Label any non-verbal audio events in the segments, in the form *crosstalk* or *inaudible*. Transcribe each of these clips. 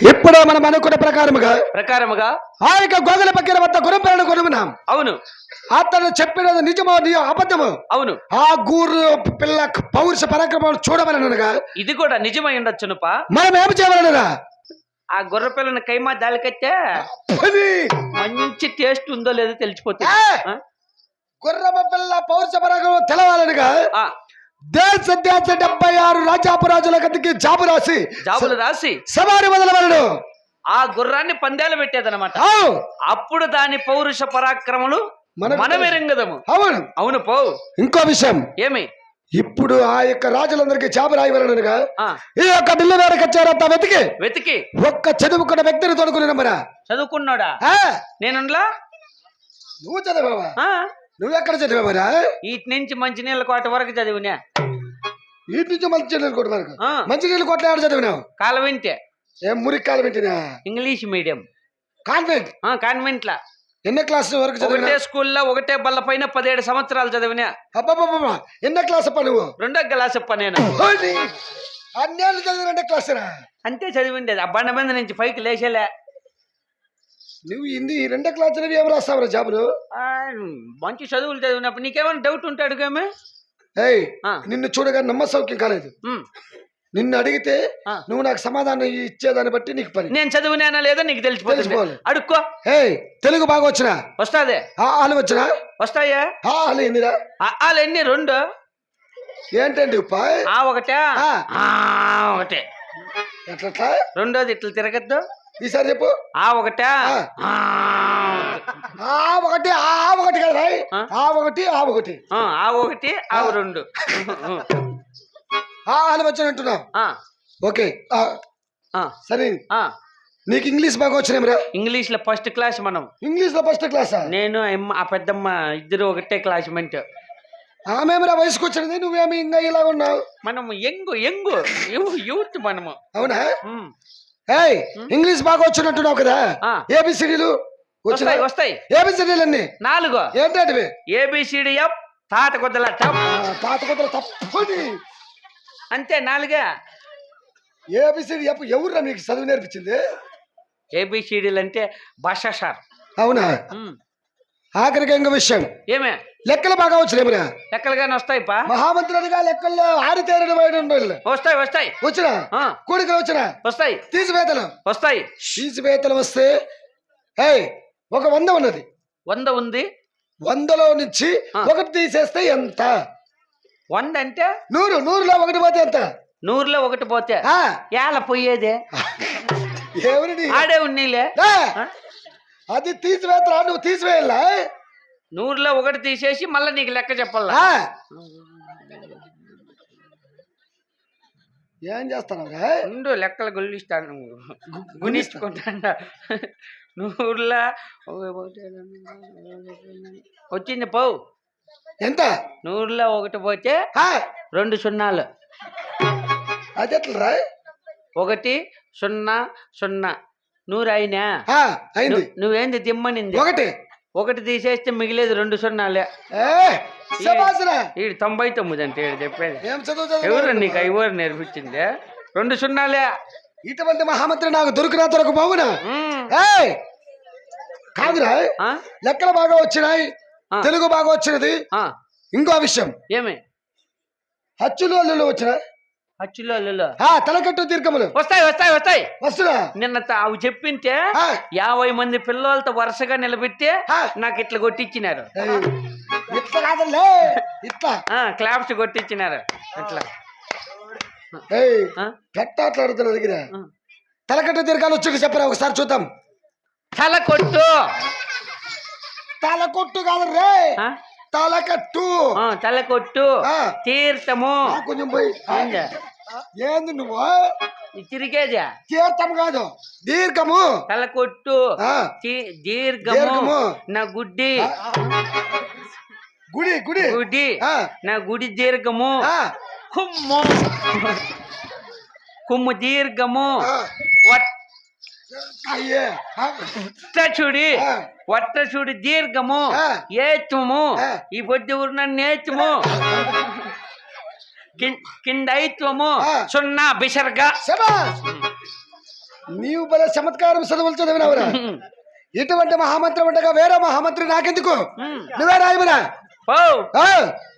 ఇప్పుడే మనం అనుకున్న ప్రకారముగా ప్రకారముగా ఆ యొక్క గోగల పక్కిన వద్ద గురుపేరను కొనుమున్నాం అవును. అతను చెప్పినది నిజమో నీ అబద్ధము అవును. ఆ గూరు పిల్ల పౌరుష పరాక్రమం చూడవలనగా ఇది కూడా నిజమై ఉండొచ్చునుపా. మనం ఏమి చేయవలనరా ఆ గొర్రె పిల్లని కైమా దాలికైతే పది మంచి టేస్ట్ ఉందో లేదో తెలిసిపోతుంది? గుర్రమ పిల్ల పౌరుష పరాక్రమం తెలవాలనగా దేశ దేశ డెబ్బై ఆరు రాజాపురాజుల గదికి జాబు రాసి జాబులు రాసి సవారి మొదలవలను ఆ గుర్రాన్ని పందేలు పెట్టేదన్నమాట. అప్పుడు దాని పౌరుష పరాక్రమలు మనకు మనమే రంగదము. అవును. అవును పో ఇంకో విషయం. ఏమి? ఇప్పుడు ఆ యొక్క రాజులందరికీ జాబు రాయవలనగా ఈ యొక్క ఢిల్లీ వేరకు వచ్చారంతా వెతికి? వెతికి. ఒక్క చదువుకున్న వ్యక్తిని తోడుకుని నమ్మరా చదువుకున్నాడా? ఆ, నేనులా నువ్వు చదివావా? నువ్వు ఎక్కడ చదివావరా? ఇటు నుంచి మంచి నీళ్ళ కోట వరకు చదివినా. ఈ నుంచి మంచి నీళ్ళు కొట్టు వరకు ఆ, మంచి నీళ్ళు కొట్ల ఆడ చదివినావు? కాలవింటే ఏం మురికాలు పెట్టినా ఇంగ్లీష్ మీడియం. కాన్వెంట్? ఆ కాన్వెంట్లా. ఎన్న క్లాస్ వరకు చదివినా ఒకటే స్కూల్లో ఒకటే బల్ల పైన పదిహేడు సంవత్సరాలు చదివినా. అబ్బబ్బబ్బా ఎన్న క్లాస్ అప్ప నువ్వు? రెండో క్లాస్ అప్ప నేను. ఓడి, అన్నేళ్ళు చదివిన క్లాస్ రా అంతే చదివిండేది. ఆ బండ మీద నుంచి పైకి లేచేలే. నువ్వు ఇంది ఈ రెండో క్లాస్ చదివి ఏం రాస్తావురా జాబులు? ఆ, మంచి చదువులు చదివినప్పుడు నీకేమైనా డౌట్ ఉంటాడు గామే ఏయ్. నిన్ను చూడగా నమ్మ సౌఖ్యం కాలేదు నిన్ను అడిగితే. నువ్వు నాకు సమాధానం ఇచ్చేదాన్ని బట్టి నీకు పని. నేను చదివినానా లేదో నీకు తెలిసిపోతుంది. తెలిసిపోవాలి. అడుక్కో. ఏయ్ తెలుగు బాగా వచ్చినా? వస్తాదే. ఆలు వచ్చినా? వస్తాయా. ఆలు ఎన్నిరా? ఆ ఎన్ని? రెండు. ఏంటండి ఆ ఒకటే. ఒకటే. ఎట్లట్లా? రెండోది ఇట్లా తిరగద్దు. ఈసారి చెప్పు. ఆ ఒకటే? ఆ. ఒకటి ఆ ఒకటి కదా. ఆ? ఒకటి ఆ ఒకటి. ఆ, ఒకటి ఆ రెండు. ఆ ఆలు వచ్చినట్టున్నావు ఆ, ఓకే సరే. నీకు ఇంగ్లీష్ బాగా వచ్చినాయిరా ఇంగ్లీష్లో ఫస్ట్ క్లాస్ మనం. ఇంగ్లీష్లో ఫస్ట్ క్లాసా? నేను ఆ పెద్దమ్మ ఇద్దరు ఒకటే క్లాస్మేట్ ఆమెమరా వయసుకు వచ్చినది? నువ్వేమి ఇంకా ఇలా ఉన్నావు మనం ఎంగు ఎంగు యూత్ మనము. అవునా. ఏయ్ ఇంగ్లీష్ బాగా వచ్చినట్టున్నావు కదా. ఏబిసిడీలు వచ్చిన? వస్తాయి ఏబిసిడీలు అన్ని నాలుగు. ఏంటంటే ఏబిసిడి ఎఫ్ తాత కొద్దల టప్ తాత కొద్దిగా తప్పని అంతే నాలుగే. ఏబిసిడి ఎప్పుడు ఎవరురా నీకు చదువు నేర్పించింది? ఏబిసిడీలు అంటే భాష సార్. అవునా. ఆఖరికి ఇంకో విషయం. ఏమే? లెక్కలు బాగా వచ్చినాయిరా లెక్కలుగానే వస్తాయి పా మహామంత్రులుగా లెక్కల్లో ఆరితేరడం బయట ఉండేవాళ్ళు వస్తాయి వస్తాయి. వచ్చినా? కూడికలు వచ్చినా? వస్తాయి. తీసివేతలు వస్తాయి. తీసివేతలు వస్తే ఏయ్ ఒక వంద ఉన్నది. వంద ఉంది. వందలో నుంచి. ఒకటి తీసేస్తే ఎంత? వంద అంటే? నూరు. నూరులో ఒకటి పోతే ఎంత? నూరులో ఒకటి పోతే? ఆ, ఏల పోయేదే? ఆడే ఉన్నీలే? అది తీసివేతరా? నువ్వు తీసివేయాలా నూరులో ఒకటి తీసేసి మళ్ళీ నీకు లెక్క చెప్పాలా. ఏం చేస్తానవరా ఉండు లెక్కలు గుల్లిస్తాను. గుణించుకుంటా నూరులో వచ్చింది పోవు. ఎంత? నూరులో ఒకటి పోతే రెండు సున్నాలు. అది ఎట్లరా ఒకటి సున్నా సున్నా. నూరు అయినా అయింది. నువ్వేంది దిమ్మనింది ఒకటి. ఒకటి తీసేస్తే మిగిలేదు రెండు సున్నాలే. ఈడు తొంభై తొమ్మిది అంటే చెప్పేది. ఎవరు నీకు ఐవరు నేర్పించింది? రెండు సున్నాలే. ఇటువంటి మహామంత్రి నాకు దొరికినా దొరక ఉమ్. ఏయ్! కాదురా? లెక్కలు బాగా వచ్చినాయి. తెలుగు బాగా వచ్చినది. ఆ. ఇంకో విషయం. ఏమి? అచ్చులు అల్లులు తలకట్టు దీర్ఘములు వస్తాయి వస్తాయి వస్తాయి. వస్తున్నా. నిన్న అవి చెప్పింటే యాభై మంది పిల్లలతో వరుసగా నిలబెట్టి. నాకు ఇట్లా కొట్టించినారు ఇట్లా ఇట్లా. క్లాప్స్ కొట్టించినారు ఇట్లా? పెట్టాట్లాడుతున్న దగ్గర. తలకట్టు దీర్ఘాలు వచ్చి చెప్పరా ఒకసారి చూద్దాం. తల కొట్టు తలకొట్టు కాదు రే తలకట్టు. ఆ, తల కొట్టు ఆ. తీర్థము. కొంచెం పోయి. ఏంది? నువ్వు? తిరిగేదా తీర్థం కాదు దీర్ఘము. తల కొట్టు ఆ, తీ- దీర్ఘము. నా గుడ్డి. గుడి గుడి. గుడి. నా గుడి దీర్ఘము. కుమ్ము. కుమ్ము దీర్ఘము. ఆ. వట్టచుడి ఆ. వట్టచుడి దీర్ఘము. ఏత్వము. ఈ బొద్దు ఊరిన నేత్వము కిం- కింద ఐత్వము ఆ. సున్నా బిసర్గా. నీవు బల చమత్కారం చదువులు చదివినవరా? ఇటువంటి మహామంత్రి ఉండగా వేరే మహామంత్రి నాకెందుకు? నువ్వే రాయమరా?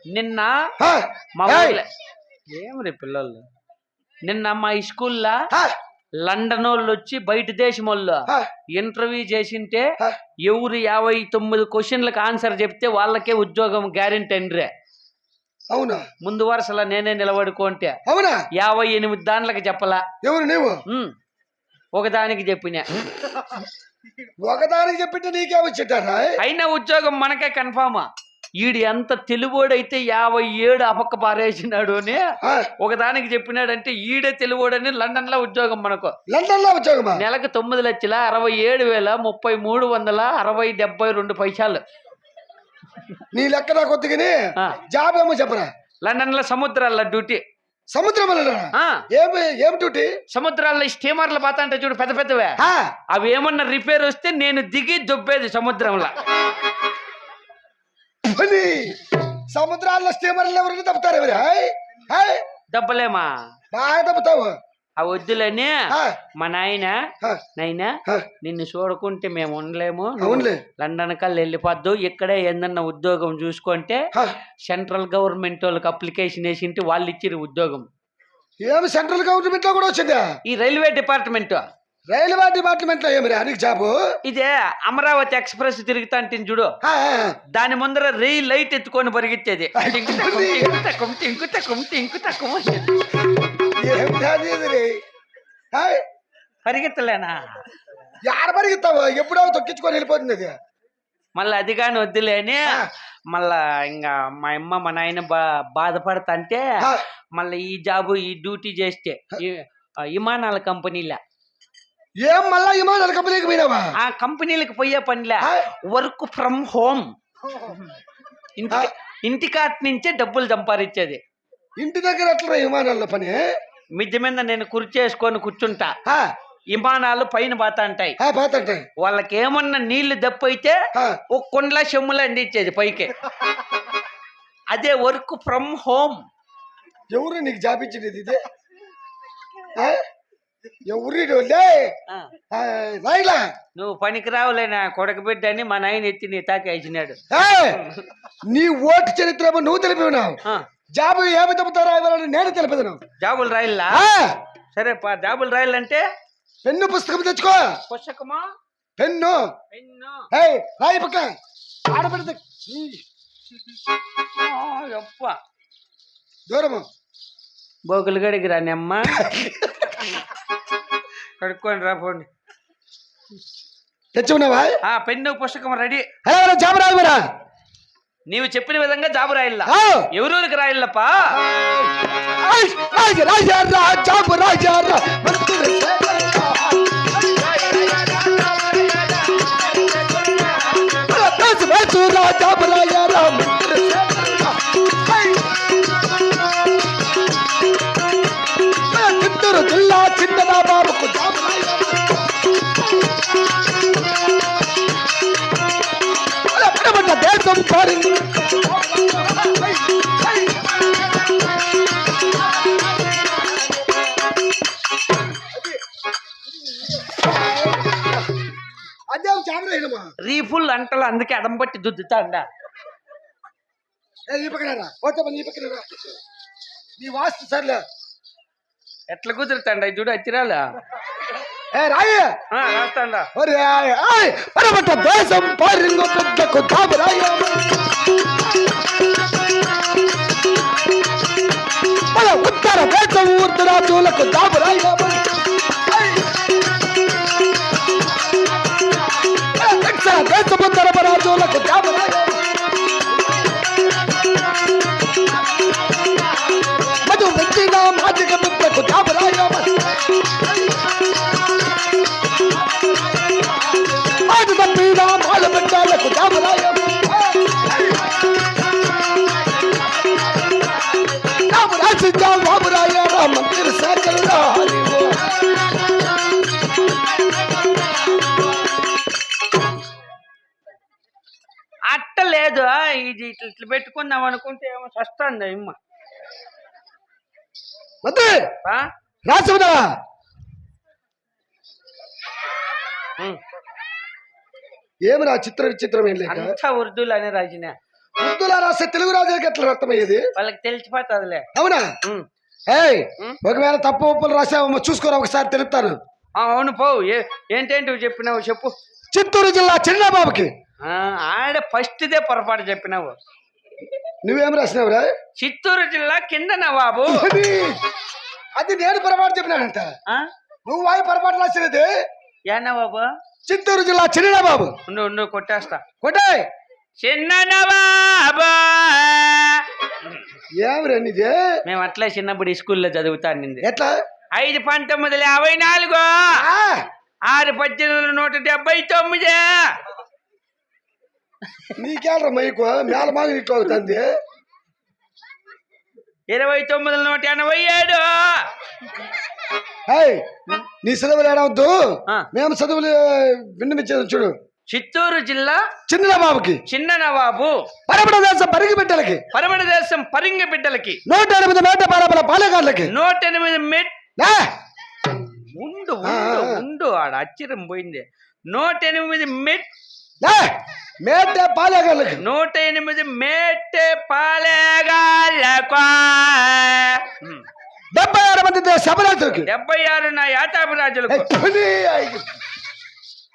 నిన్న మా ఏమరి పిల్లలు? నిన్న మా స్కూల్లో లండన్ వాళ్ళు వచ్చి బయట దేశం వాళ్ళు ఇంటర్వ్యూ చేసింటే. ఎవరు యాభై తొమ్మిది క్వశ్చన్లకు ఆన్సర్ చెప్తే వాళ్ళకే ఉద్యోగం గ్యారెంటీ అండ్రే. అవునా? ముందు వరుసలో నేనే నిలబడుకుంటే. అవునా? యాభై ఎనిమిది దాంట్లకు చెప్పలా. ఎవరు. ఒకదానికి చెప్పిన. ఒకదానికి చెప్పింటే నీకే వచ్చిట్టారా అయినా ఉద్యోగం మనకే కన్ఫామ్? ఈడు ఎంత తెలుగోడైతే యాభై ఏడు అపక్క పారేసినాడు అని ఒకదానికి చెప్పినాడంటే ఈడే తెలుగోడని లండన్లో ఉద్యోగం మనకు. లండన్లో ఉద్యోగమా? నెలకు తొమ్మిది లక్షల అరవై ఏడు వేల ముప్పై మూడు వందల అరవై డెబ్బై రెండు పైసలు. నీ లెక్క నాకు. జాబ్ ఏమో చెప్పరా? లండన్లో సముద్రాల డ్యూటీ. సముద్రం వెళ్ళరా ఆ. ఏమి ఏం డ్యూటీ? సముద్రాల్లో స్టీమర్లు పోతా అంటే చూడు పెద్ద పెద్దవే. అవి ఏమన్నా రిపేర్ వస్తే నేను దిగి దొబ్బేది సముద్రంలో. పని. సముద్రాల్లో స్టీమర్లు ఎవరైనా తప్పుతారు ఎవరు? హాయ్ హాయ్ దెబ్బలేమా బాగా తప్పుతావు. ఆ వద్దులని మా నాయన నాయనా నిన్ను చూడకుంటే మేము ఉండలేము. లండన్ కల్లా వెళ్ళిపోద్దు. ఇక్కడే ఏందన్నా ఉద్యోగం చూసుకుంటే సెంట్రల్ గవర్నమెంట్ వాళ్ళకి అప్లికేషన్ వేసింటే వాళ్ళు ఇచ్చిరు ఉద్యోగం. ఏమి సెంట్రల్ గవర్నమెంట్లో కూడా వచ్చిందా? ఈ రైల్వే డిపార్ట్మెంట్. రైల్వే డిపార్ట్మెంట్లో ఏమి రా నీకు జాబు? ఇదే అమరావతి ఎక్స్ప్రెస్ తిరుగుతా అంటే చూడు. దాని ముందర రైల్ లైట్ ఎత్తుకొని పరిగెత్తేది. రే. పరిగెత్తలేనా? యాడ పరిగెత్తావు? ఎప్పుడో తొక్కించుకొని వెళ్ళిపోతుంది అది. మళ్ళీ అది కానీ వద్దులేని. మళ్ళా ఇంకా మా అమ్మ మా నాయన బా బాధపడతంటే ఆ, మళ్ళీ ఈ జాబు ఈ డ్యూటీ చేస్తే విమానాల కంపెనీల. ఏం మళ్ళా విమానాల కంపెనీకి పోయినావా? ఆ కంపెనీలకు పోయే పనిలే. వర్క్ ఫ్రమ్ హోమ్ ఇంటి ఇంటికాట్ నుంచే డబ్బులు సంపాదించేది. ఇంటి దగ్గర ఎట్లా విమానాల్లో పని? మిద్దె మీద నేను కుర్చేసుకొని కూర్చుంటా. విమానాలు పైన పోతా ఉంటాయి వాళ్ళకి ఏమన్నా నీళ్ళు దప్పైతే ఒక కొండల చెమ్ములు అందించేది పైకి. అదే వర్క్ ఫ్రమ్ హోమ్ ఎవరు నీకు జాబ్ ఇచ్చింది ఇది రాయిలా! నువ్వు పనికిరావులే నా కొడుకు బిడ్డ అని మా నాయన ఎత్తి నీ తాకి ఏయ్! నీ ఓటు చరిత్ర నువ్వు తెలిపి ఉన్నావు. ఆ, జాబ్ ఏమి తప్పుతారా ఇవ్వాలని నేను తెలిపేదను. జాబులు రాయిల్లా? సరే జాబులు రాయాలంటే పెన్ను పుస్తకం తెచ్చుకో. పుస్తకమా? పెన్ను. రాయి పక్క. ఆడబెడితే దూరము. బోకులు గడికి రాని అమ్మ *laughs* కడుక్కొని రా పోండి తెచ్చి ఉన్నావా ఆ పెన్ను పుస్తకం రెడీ ఎవరో జాబ్ రాయమరా నీవు చెప్పిన విధంగా జాబు రాయిల్లా. ఎవరూరికి రాయిల్లప్పా రాజారా జాబ్ రాజురా చిత్తూరు జిల్లా చిన్నదా బాబుకు దేశం పారింది అదే రీఫుల్ అంటలు అందుకే అడం పట్టి దుద్దుతాండా. ఏ, ఈ పక్కన. నీ వాస్తు సర్లే. ఎట్లా కుదురుతాండా? చూడు అచ్చిరాలా ఏ రాయ! రాస్తాండా. ఒరే ఆయ్, పరమట దేశం పారింగు పెద్దకు జాబు రాయ! మన ఉత్తర దేశం ఊర్దు రాజులకు జాబు రాయ! దక్షిణ దేశము తరపు రాజులకు రాయ! రాలివో అట్ట లేదు ఇది ఇట్లా పెట్టుకుందాం అనుకుంటే ఏమో చస్తాంది ఇమ్మ మంత్రి ఆ? ఏమి రా చిత్ర విచిత్రం ఏం లేక? అంతా ఉర్దూలు అనే రాసిన. ఉర్దూలో రాస్తే తెలుగు రాజులకి ఎట్లా అర్థమయ్యేది? వాళ్ళకి తెలిసిపోతుందిలే. అవునా. ఏయ్. ఒకవేళ తప్పు ఒప్పులు రాసావేమో చూసుకోరా ఒకసారి తెలుపుతాను. అవును పో. ఏ- ఏంటేంటి చెప్పినావు చెప్పు. చిత్తూరు జిల్లా చిన్నబాబుకి. ఆడ ఫస్ట్దే పొరపాటు చెప్పినావు. నువ్వేం రాసినావురా చిత్తూరు జిల్లా కింద నవాబు. అది నేను పొరపాటు చెప్పినానంట. ఆ? నువ్వు వాయి పొరపాటు రాసినది? యా నవాబు? చిత్తూరు జిల్లా చిన్నబాబు ఉండు ఉండు కొట్టేస్తా. కొట్టే. చిన్న నీది? మేము అట్లే చిన్నప్పుడు స్కూల్లో చదువుతానింది ఎట్లా? ఐదు పంతొమ్మిది యాభై నాలుగు. ఆరు పద్దెనిమిది వందల నూట డెబ్బై తొమ్మిది. నీకేళ్ళరా మైకు? మేల మాగి ఇట్లా అవుతుంది. ఇరవై తొమ్మిది నూట ఎనభై ఏడు. నీ చదువులు ఏడవద్దు. మేము చదువులు విన్నమించేది చూడు. చిత్తూరు జిల్లా చిన్నబాబుకి చిన్న నవాబు పరమణ దేశం పరిగి బిడ్డలకి. పరమణ దేశం పరింగ బిడ్డలకి. నూట ఎనిమిది మేట పాలపల పాలెగాళ్ళకి. నూట ఎనిమిది మెట్ ఉండు ఉండు ఆడ అచ్చిరం పోయింది. నూట ఎనిమిది మెట్ మేట పాలెగాళ్ళకి. నూట ఎనిమిది మేటే పాలేగాళ్ళకు. డెబ్బై శబరాత్రికి డెబ్బై ఆరు నా యాతాపరాజులకు.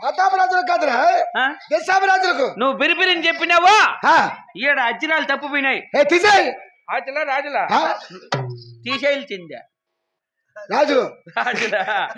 ప్రతాపరాజులకు కాదురా. ఆ? దశాపరాజులకు నువ్వు బిరిబిరిని చెప్పినావా? ఆ, ఈడ అచ్చిరాలు తప్పుపోయినాయి. తీసేయ్. ఆచలా రాజులా? తీసేయాల్సిందే రాజు రాజులా.